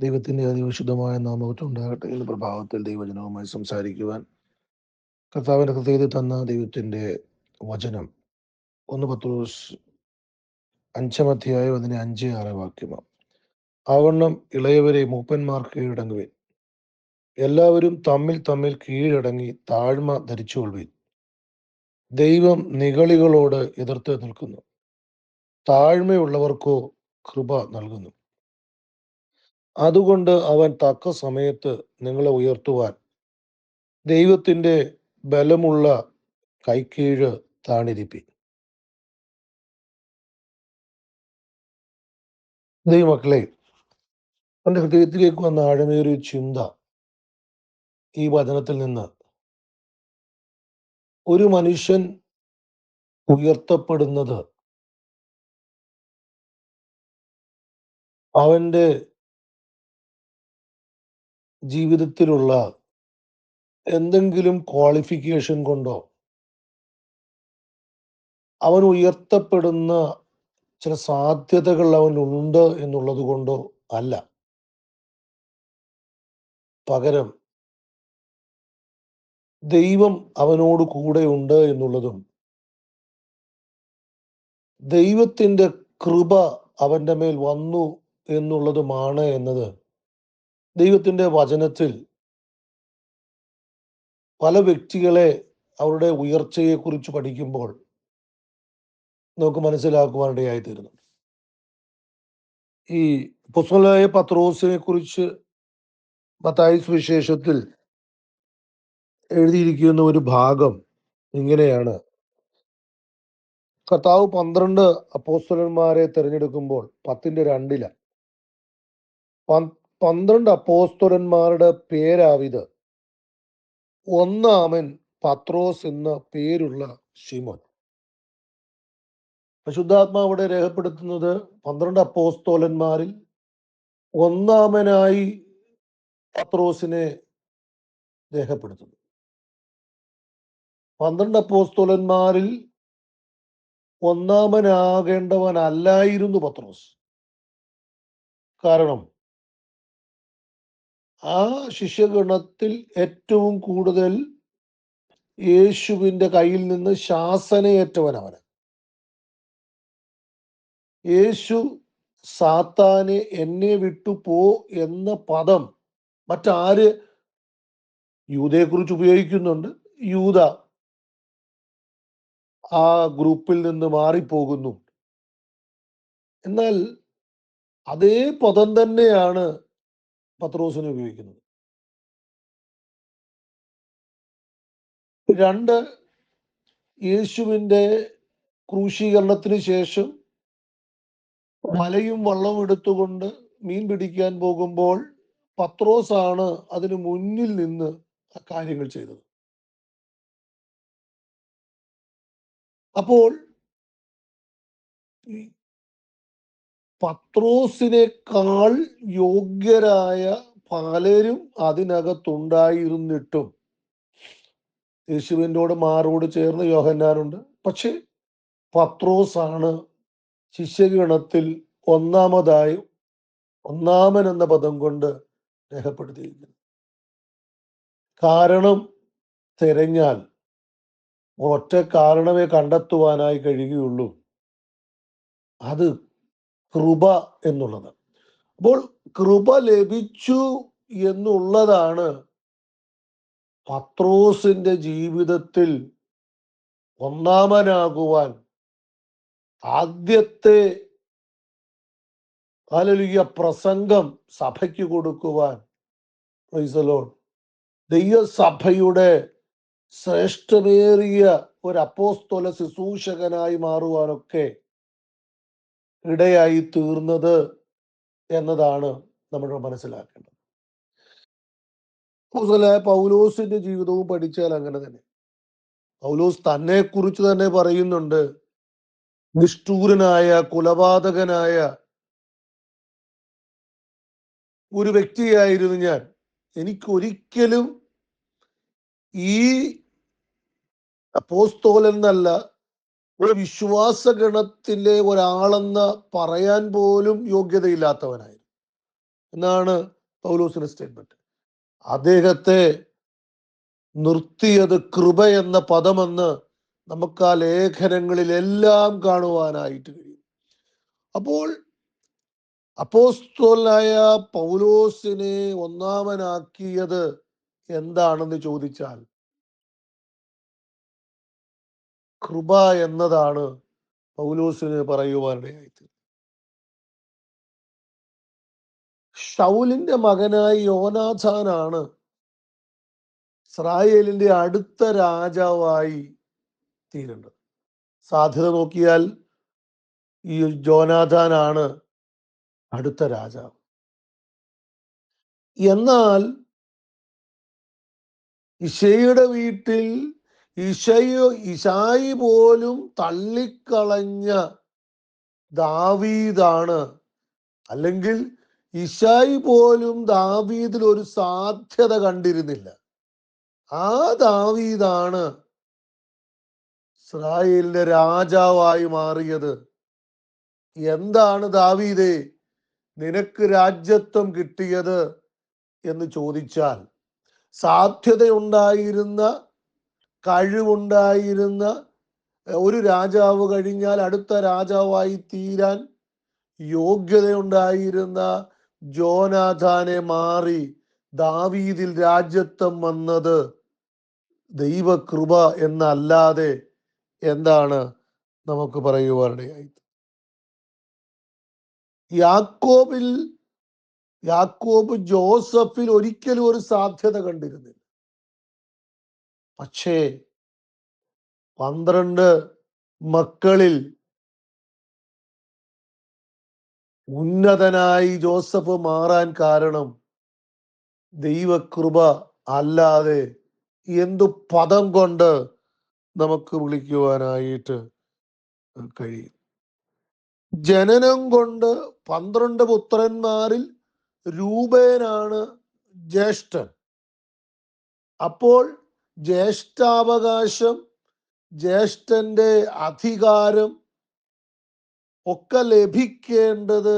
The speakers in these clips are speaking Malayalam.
ദൈവത്തിന്റെ അതിവിശുദ്ധമായ നാമകത്തുണ്ടാകട്ടെ ഇന്ന് പ്രഭാവത്തിൽ ദൈവജനവുമായി സംസാരിക്കുവാൻ കർത്താവിന്റെ ഹൃദയത്തിൽ തന്ന ദൈവത്തിന്റെ വചനം. ഒന്ന് പത്ത് അഞ്ചാം അധ്യായം അതിനെ അഞ്ച് ആറ് വാക്യമാണ്. ആവണ്ണം ഇളയവരെ മൂപ്പന്മാർ കീഴടങ്ങുവിൻ. എല്ലാവരും തമ്മിൽ തമ്മിൽ കീഴടങ്ങി താഴ്മ ധരിച്ചുകൊള്ളുവിൻ. ദൈവം നികളികളോട് എതിർത്ത് നിൽക്കുന്നു. താഴ്മയുള്ളവർക്കോ കൃപ നൽകുന്നു. അതുകൊണ്ട് അവൻ തക്ക സമയത്ത് നിങ്ങളെ ഉയർത്തുവാൻ ദൈവത്തിന്റെ ബലമുള്ള കൈക്കീഴ് താണിരിപ്പി ദൈവമക്കളെ എന്റെ ഹൃദയത്തിലേക്ക് വന്ന ആഴമേറിയ ചിന്ത ഈ വചനത്തിൽ നിന്ന് ഒരു മനുഷ്യൻ ഉയർത്തപ്പെടുന്നത് അവന്റെ ജീവിതത്തിലുള്ള എന്തെങ്കിലും ക്വാളിഫിക്കേഷൻ കൊണ്ടോ അവൻ ഉയർത്തപ്പെടുന്ന ചില സാധ്യതകൾ അവനുണ്ട് എന്നുള്ളത് കൊണ്ടോ അല്ല. പകരം ദൈവം അവനോട് കൂടെ ഉണ്ട് എന്നുള്ളതും ദൈവത്തിന്റെ കൃപ അവന്റെ മേൽ വന്നു എന്നുള്ളതുമാണ് എന്നത്. ദൈവത്തിന്റെ വചനത്തിൽ പല വ്യക്തികളെ അവരുടെ ഉയർച്ചയെക്കുറിച്ച് പഠിക്കുമ്പോൾ നമുക്ക് മനസ്സിലാക്കുവാനിടയായി തീരുന്നു ഈ പുസ്തകമായ പത്രോസിനെ കുറിച്ച് മത്തായി സുവിശേഷത്തിൽ എഴുതിയിരിക്കുന്ന ഒരു ഭാഗം ഇങ്ങനെയാണ്. കർത്താവ് പന്ത്രണ്ട് അപ്പോസ്തലന്മാരെ തിരഞ്ഞെടുക്കുമ്പോൾ പത്തിന്റെ രണ്ടില. പന്ത്രണ്ട് അപ്പോസ്തലന്മാരുടെ പേരാവിത്. ഒന്നാമൻ പത്രോസ് എന്ന പേരുള്ള ശിമോൻ. പരിശുദ്ധാത്മാവിടെ രേഖപ്പെടുത്തുന്നത് പന്ത്രണ്ട് അപ്പോസ്തോലന്മാരിൽ ഒന്നാമനായി പത്രോസിനെ രേഖപ്പെടുത്തുന്നു. പന്ത്രണ്ട് അപ്പോസ്തോലന്മാരിൽ ഒന്നാമനാകേണ്ടവനല്ലായിരുന്നു പത്രോസ്. കാരണം ആ ശിഷ്യഗണത്തിൽ ഏറ്റവും കൂടുതൽ യേശുവിന്റെ കയ്യിൽ നിന്ന് ശാസനയേറ്റവൻ അവന് യേശു സാത്താനെ എന്നെ വിട്ടു പോ എന്ന പദം മറ്റാര് യൂതയെക്കുറിച്ച് ഉപയോഗിക്കുന്നുണ്ട്? യൂത. ആ ഗ്രൂപ്പിൽ നിന്ന് മാറിപ്പോകുന്നു. എന്നാൽ അതേ പദം തന്നെയാണ് പത്രോസിന് ഉപയോഗിക്കുന്നത്. രണ്ട് യേശുവിന്റെ ക്രൂശീകരണത്തിന് ശേഷം മലയും വള്ളവും എടുത്തുകൊണ്ട് മീൻ പിടിക്കാൻ പോകുമ്പോൾ പത്രോസ് ആണ് അതിന് മുന്നിൽ നിന്ന് കാര്യങ്ങൾ ചെയ്തത്. അപ്പോൾ പത്രോസിനേക്കാൾ യോഗ്യരായ പലരും അതിനകത്തുണ്ടായിരുന്നിട്ടും. യേശുവിന്റെ മാറോട് ചേർന്ന് യോഹന്നാനുണ്ട്. പക്ഷേ പത്രോസാണ് ശിഷ്യഗണത്തിൽ ഒന്നാമതായി ഒന്നാമൻ എന്ന പദം കൊണ്ട് രേഖപ്പെടുത്തിയിരിക്കുന്നു കാരണം തിരഞ്ഞാൽ ഒറ്റ കാരണമേ കണ്ടെത്തുവാനായി കഴിയുകയുള്ളൂ. അത് കൃപ എന്നുള്ളത്. അപ്പോൾ കൃപ ലഭിച്ചു എന്നുള്ളതാണ് പത്രോസിന്റെ ജീവിതത്തിൽ ഒന്നാമനാകുവാൻ ആദ്യത്തെ അലലിയ പ്രസംഗം സഭയ്ക്ക് കൊടുക്കുവാൻ പ്രൈസലോൺ ദൈവസഭയുടെ ശ്രേഷ്ഠമേറിയ ഒരു അപ്പോസ്തോല ശുശ്രൂഷകനായി മാറുവാനൊക്കെ ഇടയായി തീർന്നത് എന്നതാണ് നമ്മൾ മനസ്സിലാക്കേണ്ടത്. പൗലോസിന്റെ ജീവിതവും പഠിച്ചാൽ അങ്ങനെ തന്നെ. പൗലോസ് തന്നെ കുറിച്ച് തന്നെ പറയുന്നുണ്ട്. നിഷ്ഠൂരനായ കുലപാതകനായ ഒരു വ്യക്തിയായിരുന്നു ഞാൻ. എനിക്കൊരിക്കലും ഈ അപ്പോസ്തോലൻ എന്നല്ല ഒരു വിശ്വാസഗണത്തിലെ ഒരാളെന്ന് പറയാൻ പോലും യോഗ്യതയില്ലാത്തവനായിരുന്നു. എന്നാണ് പൗലോസിന്റെ സ്റ്റേറ്റ്മെന്റ് അദ്ദേഹത്തെ നിർത്തിയത് കൃപ എന്ന പദമെന്ന് നമുക്ക് ആ ലേഖനങ്ങളിലെല്ലാം കാണുവാനായിട്ട് കഴിയും. അപ്പോൾ അപ്പോസ്തോലായ പൗലോസിനെ ഒന്നാമനാക്കിയത് എന്താണെന്ന് ചോദിച്ചാൽ കൃപ എന്നതാണ് പൗലോസിന് പറയുവാനിടയായിട്ട് ഷൗലിന്റെ മകനായി യോനാഥാനാണ് ഇസ്രായേലിന്റെ അടുത്ത രാജാവായി തീരേണ്ടത്. സാധ്യത നോക്കിയാൽ ഈ ജോനാഥാനാണ് അടുത്ത രാജാവ്. എന്നാൽ ഇഷയുടെ വീട്ടിൽ ഇഷയോ ഇഷായി പോലും തള്ളിക്കളഞ്ഞ ദാവീദാണ്. അല്ലെങ്കിൽ ഇഷായി പോലും ദാവീദിൽ ഒരു സാധ്യത കണ്ടിരുന്നില്ല. ആ ദാവീദാണ് ഇസ്രായേലിന്റെ രാജാവായി മാറിയത്. എന്താണ് ദാവീദേ നിനക്ക് രാജ്യത്വം കിട്ടിയത് എന്ന് ചോദിച്ചാൽ സാധ്യതയുണ്ടായിരുന്ന കഴിവുണ്ടായിരുന്ന ഒരു രാജാവ് കഴിഞ്ഞാൽ അടുത്ത രാജാവായി തീരാൻ യോഗ്യതയുണ്ടായിരുന്ന ജോനാഥാനെ മാറി ദാവീദിൽ രാജ്യത്വം വന്നത് ദൈവകൃപ എന്നല്ലാതെ എന്താണ് നമുക്ക് പറയുവാനിടയായി യാക്കോബിൽ യാക്കോബ് ജോസഫിൽ ഒരിക്കലും ഒരു സാധ്യത കണ്ടിരുന്നില്ല. പക്ഷേ പന്ത്രണ്ട് മക്കളിൽ ഉന്നതനായി ജോസഫ് മാറാൻ കാരണം ദൈവകൃപ അല്ലാതെ എന്തു പദം കൊണ്ട് നമുക്ക് വിളിക്കുവാനായിട്ട് കഴിയും. ജനനം കൊണ്ട് പന്ത്രണ്ട് പുത്രന്മാരിൽ രൂപേനാണ് ജ്യേഷ്ഠൻ. അപ്പോൾ ജ്യേഷ്ഠാവകാശം ജ്യേഷ്ഠന്റെ അധികാരം ഒക്കെ ലഭിക്കേണ്ടത്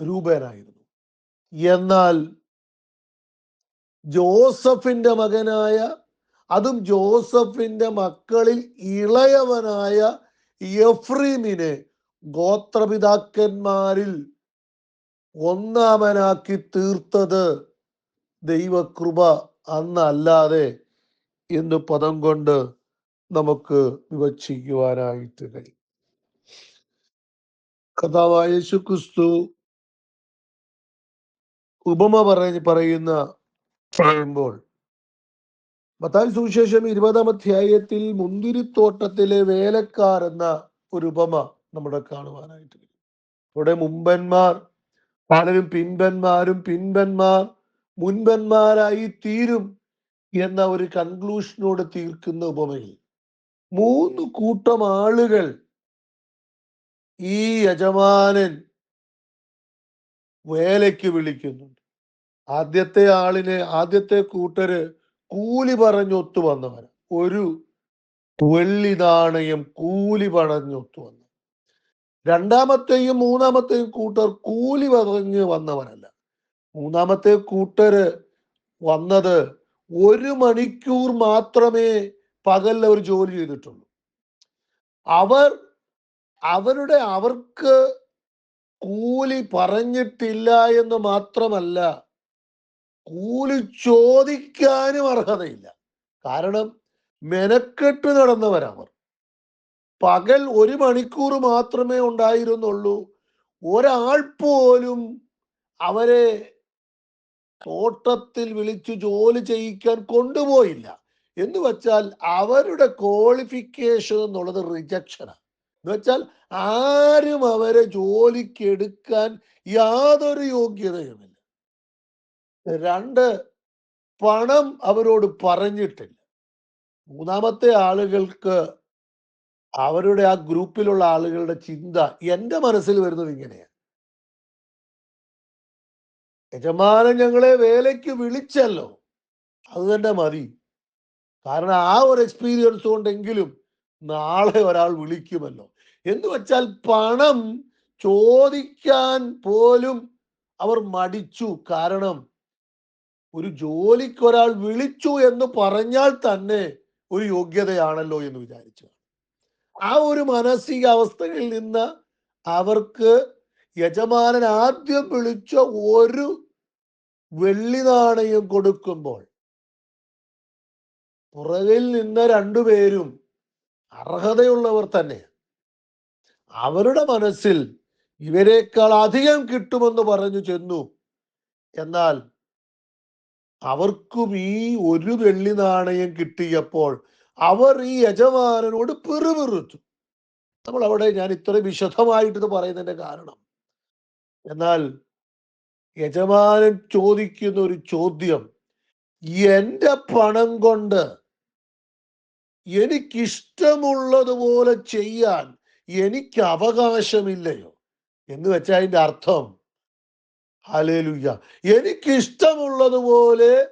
രൂപേനായിരുന്നു. എന്നാൽ ജോസഫിന്റെ മകനായ അതും ജോസഫിന്റെ മക്കളിൽ ഇളയവനായ യഫ്രീമിനെ ഗോത്രപിതാക്കന്മാരിൽ ഒന്നാമനാക്കി തീർത്തത് ദൈവകൃപ അന്നല്ലാതെ എന്ന് പദം കൊണ്ട് നമുക്ക് വിവക്ഷിക്കുവാനായിട്ട് കഴിയും കഥാവായ യേശു ക്രിസ്തു ഉപമ പറഞ്ഞ് പറയുന്ന പറയുമ്പോൾ മത്തായി സുവിശേഷം ഇരുപതാം അധ്യായത്തിൽ മുന്തിരിത്തോട്ടത്തിലെ വേലക്കാർ എന്ന ഒരു ഉപമ നമ്മുടെ കാണുവാനായിട്ട്. ഇവിടെ മുമ്പന്മാർ പലരും പിൻപന്മാരും പിൻപന്മാർ മുൻപന്മാരായി തീരും എന്ന ഒരു കൺക്ലൂഷനോട് തീർക്കുന്ന ഉപമയിൽ മൂന്ന് കൂട്ടം ആളുകൾ ഈ യജമാനൻ വേലയ്ക്ക് വിളിക്കുന്നുണ്ട്. ആദ്യത്തെ ആളിനെ ആദ്യത്തെ കൂട്ടര് കൂലി പറഞ്ഞൊത്തു വന്നവർ ഒരു വെള്ളി നാണയം കൂലി പറഞ്ഞൊത്തു വന്നു രണ്ടാമത്തെയും മൂന്നാമത്തെയും കൂട്ടർ കൂലി പറഞ്ഞ് വന്നവനല്ല മൂന്നാമത്തെ കൂട്ടര് വന്നത് ഒരു മണിക്കൂർ മാത്രമേ പകൽ അവർ ജോലി ചെയ്തിട്ടുള്ളൂ. അവർ അവരുടെ അവർക്ക് കൂലി പറഞ്ഞിട്ടില്ല എന്ന് മാത്രമല്ല കൂലി ചോദിക്കാനും അർഹതയില്ല. കാരണം മെനക്കെട്ട് നടന്നവരവർ. പകൽ ഒരു മണിക്കൂർ മാത്രമേ ഉണ്ടായിരുന്നുള്ളൂ. ഒരാൾ പോലും അവരെ തോട്ടത്തിൽ വിളിച്ചു ജോലി ചെയ്യിക്കാൻ കൊണ്ടുപോയില്ല. എന്ന് വെച്ചാൽ അവരുടെ ക്വാളിഫിക്കേഷൻ എന്നുള്ളത് റിജക്ഷനാണ് എന്ന് വെച്ചാൽ ആരും അവരെ ജോലിക്ക് എടുക്കാൻ യാതൊരു യോഗ്യതയുമില്ല. രണ്ട് പണം അവരോട് പറഞ്ഞിട്ടില്ല. മൂന്നാമത്തെ ആളുകൾക്ക് അവരുടെ ആ ഗ്രൂപ്പിലുള്ള ആളുകളുടെ ചിന്ത എന്റെ മനസ്സിൽ വരുന്നത് ഇങ്ങനെയാണ്. യജമാനൻ ഞങ്ങളെ വേലയ്ക്ക് വിളിച്ചല്ലോ. അത് തന്നെ മതി. കാരണം ആ ഒരു എക്സ്പീരിയൻസ് കൊണ്ടെങ്കിലും നാളെ ഒരാൾ വിളിക്കുമല്ലോ. എന്ന് വെച്ചാൽ പണം ചോദിക്കാൻ പോലും അവർ മടിച്ചു. കാരണം ഒരു ജോലിക്ക് ഒരാൾ വിളിച്ചു എന്ന് പറഞ്ഞാൽ തന്നെ ഒരു യോഗ്യതയാണല്ലോ എന്ന് വിചാരിച്ചു. ആ ഒരു മാനസികാവസ്ഥയിൽ നിന്ന് അവർക്ക് യജമാനൻ ആദ്യം വിളിച്ച ഒരു വെള്ളി നാണയം കൊടുക്കുമ്പോൾ. പുറകിൽ നിന്ന രണ്ടുപേരും അർഹതയുള്ളവർ തന്നെ. അവരുടെ മനസ്സിൽ ഇവരെക്കാൾ അധികം കിട്ടുമെന്ന് പറഞ്ഞു ചെന്നു. എന്നാൽ അവർക്കും ഈ ഒരു വെള്ളി നാണയം കിട്ടിയപ്പോൾ അവർ ഈ യജമാനനോട് പെറുപെറുത്തു. നമ്മൾ അവിടെ ഞാൻ ഇത്രയും വിശദമായിട്ട് പറയുന്നതിന്റെ കാരണം. എന്നാൽ യജമാനൻ ചോദിക്കുന്ന ഒരു ചോദ്യം. എന്റെ പണം കൊണ്ട് എനിക്കിഷ്ടമുള്ളതുപോലെ ചെയ്യാൻ എനിക്ക് അവകാശമില്ലയോ? എന്ന് വെച്ചാൽ അതിന്റെ അർത്ഥം. ഹലേലുയ്യ എനിക്കിഷ്ടമുള്ളതുപോലെ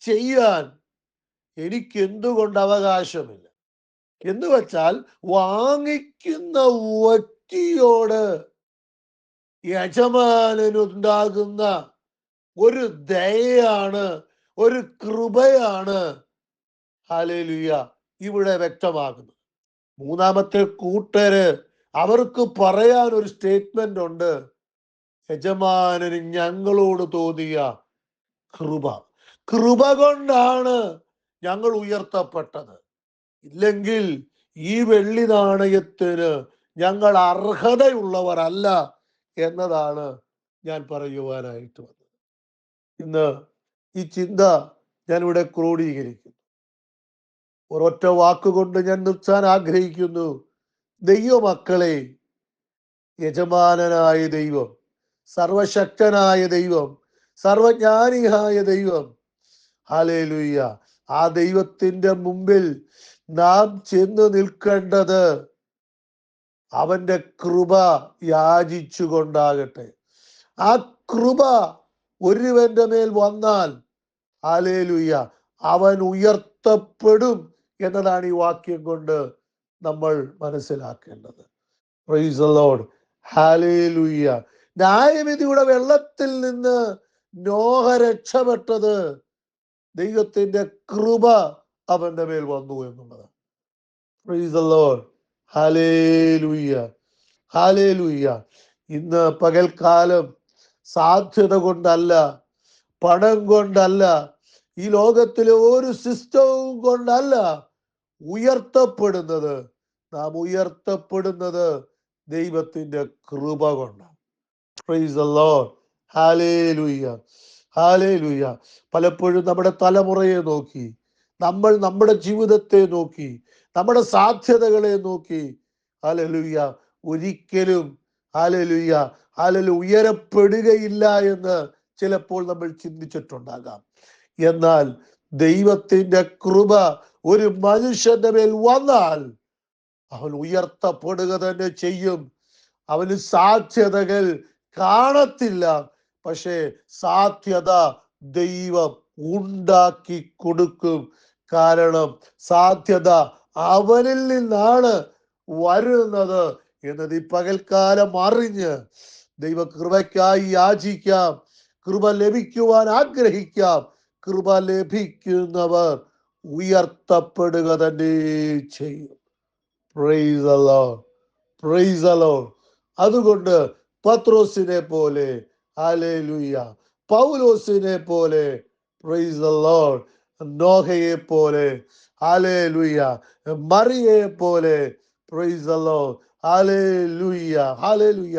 ചെയ്യാൻ എനിക്ക് എന്തുകൊണ്ട് അവകാശമില്ല? എന്ന് വെച്ചാൽ വാങ്ങിക്കുന്ന വ്യക്തിയോട് യജമാനനുണ്ടാകുന്ന ഒരു ദയയാണ് ഒരു കൃപയാണ് ഹാലേലുയ ഇവിടെ വ്യക്തമാകുന്നത്. മൂന്നാമത്തെ കൂട്ടര് അവർക്ക് പറയാൻ ഒരു സ്റ്റേറ്റ്മെന്റ് ഉണ്ട്. യജമാനന് ഞങ്ങളോട് തോന്നിയ കൃപ. കൃപ കൊണ്ടാണ് ഞങ്ങൾ ഉയർത്തപ്പെട്ടത്. ഇല്ലെങ്കിൽ ഈ വെള്ളി നാണയത്തിന് ഞങ്ങൾ അർഹതയുള്ളവരല്ല. എന്നതാണ് ഞാൻ പറയുവാനായിട്ട് വന്നത്. ഇന്ന് ഈ ചിന്ത ഞാൻ ഞാനിവിടെ ക്രോഡീകരിക്കുന്നു. ഒരൊറ്റ വാക്കുകൊണ്ട് ഞാൻ നിർത്താൻ ആഗ്രഹിക്കുന്നു. ദൈവമക്കളെ യജമാനനായ ദൈവം സർവശക്തനായ ദൈവം സർവജ്ഞാനിയായ ദൈവം. ഹാലേലുയ്യ ആ ദൈവത്തിന്റെ മുമ്പിൽ നാം ചെന്ന് നിൽക്കേണ്ടത് അവന്റെ കൃപ യാചിച്ചുകൊണ്ടാകട്ടെ. ആ കൃപ ഒരുവന്റെ മേൽ വന്നാൽ ആലേലുയ്യ അവൻ ഉയർത്തപ്പെടും എന്നതാണ് ഈ വാക്യം കൊണ്ട് നമ്മൾ മനസ്സിലാക്കേണ്ടത്. പ്രൈസ് ദി ലോർഡ് ഹാലേലുയ്യ ന്യായവിധിയുടെ വെള്ളത്തിൽ നിന്ന് നോഹ രക്ഷപ്പെട്ടത് ദൈവത്തിന്റെ കൃപ അവന്റെ മേൽ വന്നു എന്നുള്ളത് പ്രൈസ് ഹാലേലുയ്യ ഹാലേലുയ്യ ഇന്ന് പകൽക്കാലം സാധ്യത കൊണ്ടല്ല പണം കൊണ്ടല്ല ഈ ലോകത്തിലെ ഒരു സിസ്റ്റവും കൊണ്ടല്ല ഉയർത്തപ്പെടുന്നത്. നാം ഉയർത്തപ്പെടുന്നത് ദൈവത്തിന്റെ കൃപ കൊണ്ടാണ്. പ്രൈസ് ഹാലേലുയ്യ പലപ്പോഴും നമ്മുടെ തലമുറയെ നോക്കി നമ്മൾ നമ്മുടെ ജീവിതത്തെ നോക്കി നമ്മുടെ സാധ്യതകളെ നോക്കി. ഹാലലുയ്യ ഒരിക്കലും ഹാലലുയ്യ ഹാലലു ഉയരപ്പെടുകയില്ല എന്ന് ചിലപ്പോൾ നമ്മൾ ചിന്തിച്ചിട്ടുണ്ടാകാം. എന്നാൽ ദൈവത്തിന്റെ കൃപ ഒരു മനുഷ്യന്റെ മേൽ വന്നാൽ അവൻ ഉയർത്തപ്പെടുക തന്നെ ചെയ്യും. അവന് സാധ്യതകൾ കാണത്തില്ല. പക്ഷേ സാധ്യത ദൈവം ഉണ്ടാക്കി കൊടുക്കും. കാരണം സാധ്യത അവനിൽ നിന്നാണ് വരുന്നത് എന്നത് ഈ പകൽക്കാലം അറിഞ്ഞ് ദൈവ കൃപയ്ക്കായി യാചിക്കാം കൃപ ലഭിക്കുവാൻ ആഗ്രഹിക്കാം കൃപ ലഭിക്കുന്നവർ ഉയർത്തപ്പെടുക തന്നെ ചെയ്യും. പ്രൈസ് അലോ പ്രൈസ് അലോ അതുകൊണ്ട് പത്രോസിനെ പോലെ അലേലുയ്യ പൗലോസിനെ പോലെ പ്രൈസ് ലോർഡ് നോഹയെ പോലെ ഹാലേലുയ്യ മറിയെ പോലെ ലോർഡ് ഹാലേലുയ്യ ഹാലേലുയ്യ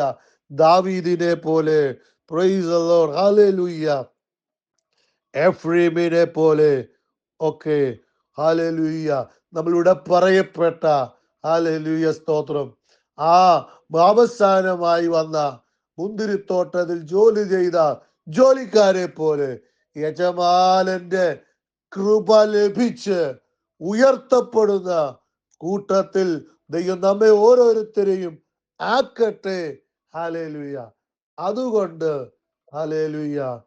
ദാവീദിനെ പോലെ ലോർഡ് ഹാലേലുയ്യ എഫ്രീമിനെ പോലെ ഒക്കെ ഹാലേലുയ്യ നമ്മളിവിടെ പറയപ്പെട്ട ഹാലേലുയ്യ സ്തോത്രം. ആ അവസാനമായി വന്ന മുന്തിരിത്തോട്ടത്തിൽ ജോലി ചെയ്ത ജോലിക്കാരെ പോലെ യജമാനന്റെ കൃപ ലഭിച്ച് ഉയർത്തപ്പെടുന്ന കൂട്ടത്തിൽ ദൈവം നമ്മെ ഓരോരുത്തരെയും ആക്കട്ടെ. ഹാലേലുയ്യ അതുകൊണ്ട് ഹാലേലുയ്യ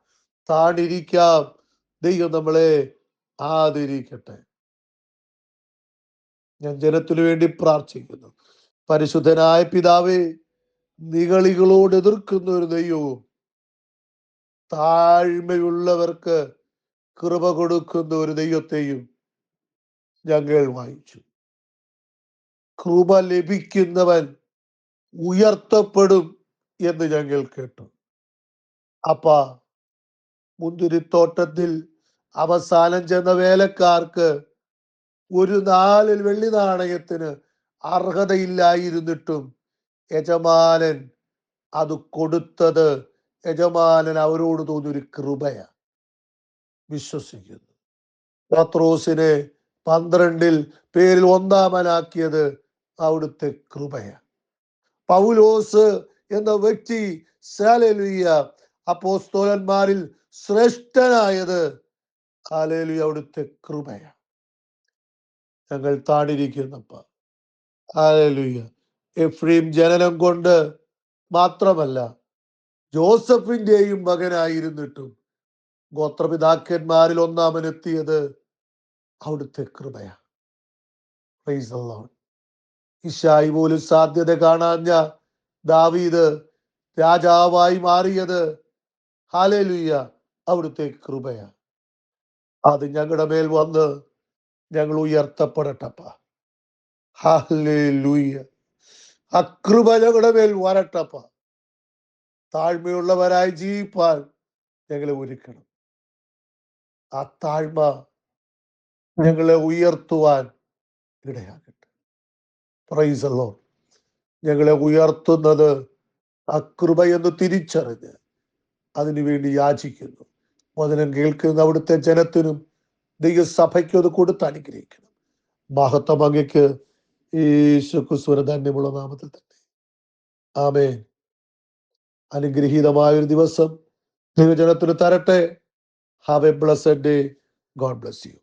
താണിരിക്കാം. ദൈവം നമ്മളെ ആദരിക്കട്ടെ. ഞാൻ ജനത്തിനു വേണ്ടി പ്രാർത്ഥിക്കുന്നു. പരിശുദ്ധനായ പിതാവേ നികളികളോട് എതിർക്കുന്ന ഒരു ദൈവവും താഴ്മയുള്ളവർക്ക് കൃപ കൊടുക്കുന്ന ഒരു ദൈവത്തെയും ഞങ്ങൾ വായിച്ചു. കൃപ ലഭിക്കുന്നവൻ ഉയർത്തപ്പെടും എന്ന് ഞങ്ങൾ കേട്ടു. അപ്പ മുന്തിരിത്തോട്ടത്തിൽ അവസാനം ചെന്ന വേലക്കാർക്ക് ഒരു നാലിൽ വെള്ളി നാണയത്തിന് അർഹതയില്ലായിരുന്നിട്ടും യജമാനൻ അത് കൊടുത്തത് യജമാനൻ അവരോട് തോന്നിയൊരു കൃപയാ. വിശ്വസിക്കുന്നു. പത്രോസിനെ പന്ത്രണ്ടിൽ പേരിൽ ഒന്നാമനാക്കിയത് അവിടുത്തെ കൃപയ പൗലോസ് എന്ന വ്യക്തി സാലലുയ്യ അപ്പോസ്തോലന്മാരിൽ ശ്രേഷ്ഠനായത് ഹാലേലുയ അവിടുത്തെ കൃപയ ഞങ്ങൾ താണിരിക്കുന്നപ്പ ഹാലേലുയ്യ എഫ്രീം ജനനം കൊണ്ട് മാത്രമല്ല ജോസഫിന്റെയും മകനായിരുന്നിട്ടും ഗോത്രപിതാക്കന്മാരിൽ ഒന്നാമനെത്തിയത് അവിടുത്തെ കൃപയാ. പ്രൈസ്. ഇഷായി പോലും സാധ്യത കാണാഞ്ഞ ദാവീദ് രാജാവായി മാറിയത്. ഹാലേലുയ്യ അവിടുത്തെ കൃപയാ. അത് ഞങ്ങളുടെ മേൽ വന്ന് ഞങ്ങൾ ഉയർത്തപ്പെടട്ടപ്പ. ഹാലേലുയ്യ ആ കൃപ ഞങ്ങളുടെ മേൽ വരട്ടപ്പ. താഴ്മയുള്ളവരായി ജീവിപ്പാൻ ഞങ്ങളെ ഒരുക്കണം. ആ താഴ്മ ഞങ്ങളെ ഉയർത്തുവാൻ ഇടയാകട്ടെ. പ്രൈസല്ലോ ഞങ്ങളെ ഉയർത്തുന്നത് ആ കൃപയെന്ന് തിരിച്ചറിഞ്ഞ് അതിനുവേണ്ടി യാചിക്കുന്നു. വചനം കേൾക്കുന്ന അവിടുത്തെ ജനത്തിനും ദൈവസഭയ്ക്കും അത് കൊടുത്ത് അനുഗ്രഹിക്കണം. മഹത്വം അങ്ങയ്ക്ക് യേശുക്കുസ്വര ധന്യമുള്ള നാമത്തിൽ തന്നെ. ആമേ അനുഗ്രഹീതമായ ഒരു ദിവസം ദൈവജനത്തിന് തരട്ടെ. Have a blessed day God bless you